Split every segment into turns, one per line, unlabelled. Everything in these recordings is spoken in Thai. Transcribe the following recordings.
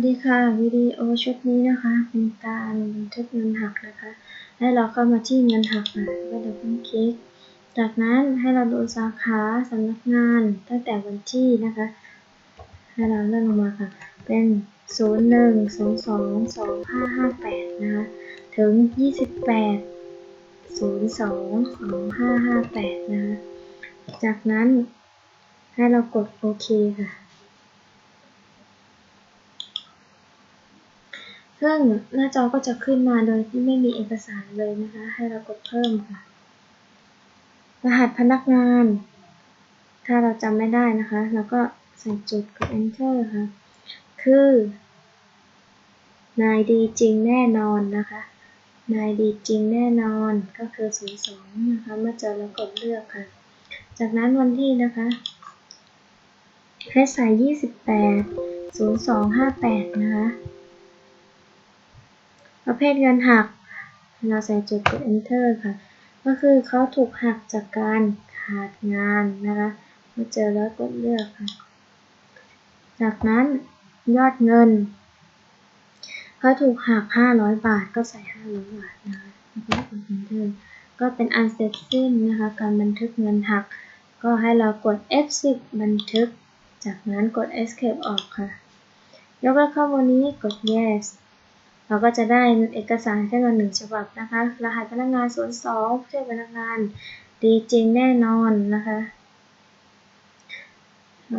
วัสดีค่ะ วิดีโอชุดนี้นะคะ เป็นการบันทึกเงินหักนะคะ ให้เราเข้ามาที่เงินหักค่ะก็ดับเบิลคลิก จากนั้นให้เราดูสาขาสำนักงานตั้งแต่วันที่นะคะ ให้เราเลื่อนลงมาค่ะ เป็น 0 1 2 2 2 5 5 8 นะคะ ถึง 28 02 2558 นะคะ จากนั้นให้เรากดโอเคค่ะ ซึ่งหน้าจอก็จะขึ้นมาโดยที่ไม่มีเอกสารเลยนะคะ ให้เรากดเพิ่มค่ะ รหัสพนักงาน ถ้าเราจำไม่ได้นะคะเราก็ใส่จุดกด enter ค่ะ คือ นายดีจริงแน่นอนนะคะ นายดีจริงแน่นอนก็คือ02นะคะเมื่อเจอแล้วกดเลือกค่ะ จากนั้นวันที่นะคะให้ใส่ 28 0258 นะคะ ประเภทเงินหัก เราใส่จุดกด enter ค่ะ ก็คือเขาถูกหักจากการขาดงานนะคะเมื่อเจอแล้วกดเลือกค่ะ จากนั้นยอดเงินเขาถูกหัก 500 บาทก็ใส่ 500 บาทนะคะแล้วก็กด enter ก็เป็นอันเสร็จสิ้นนะคะ การบันทึกเงินหัก ก็ให้เรากด F10 บันทึก จากนั้นกด Escape ออกค่ะ ยกเลิกข้อมูลนี้กด Yes เราก็จะได้เอกสารแค่วันหนึ่งฉบับนะคะ รหัสพนักงานศูนย์สองผู้ช่วยพนักงานดีจริงแน่นอนนะคะ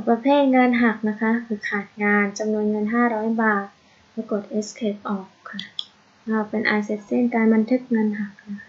ประเภทเงินหักนะคะคือขาดงานจำนวนเงิน 500 บาทแล้วกด escape ออกค่ะเราเป็นอันเสร็จสิ้นการบันทึกเงินหักนะคะ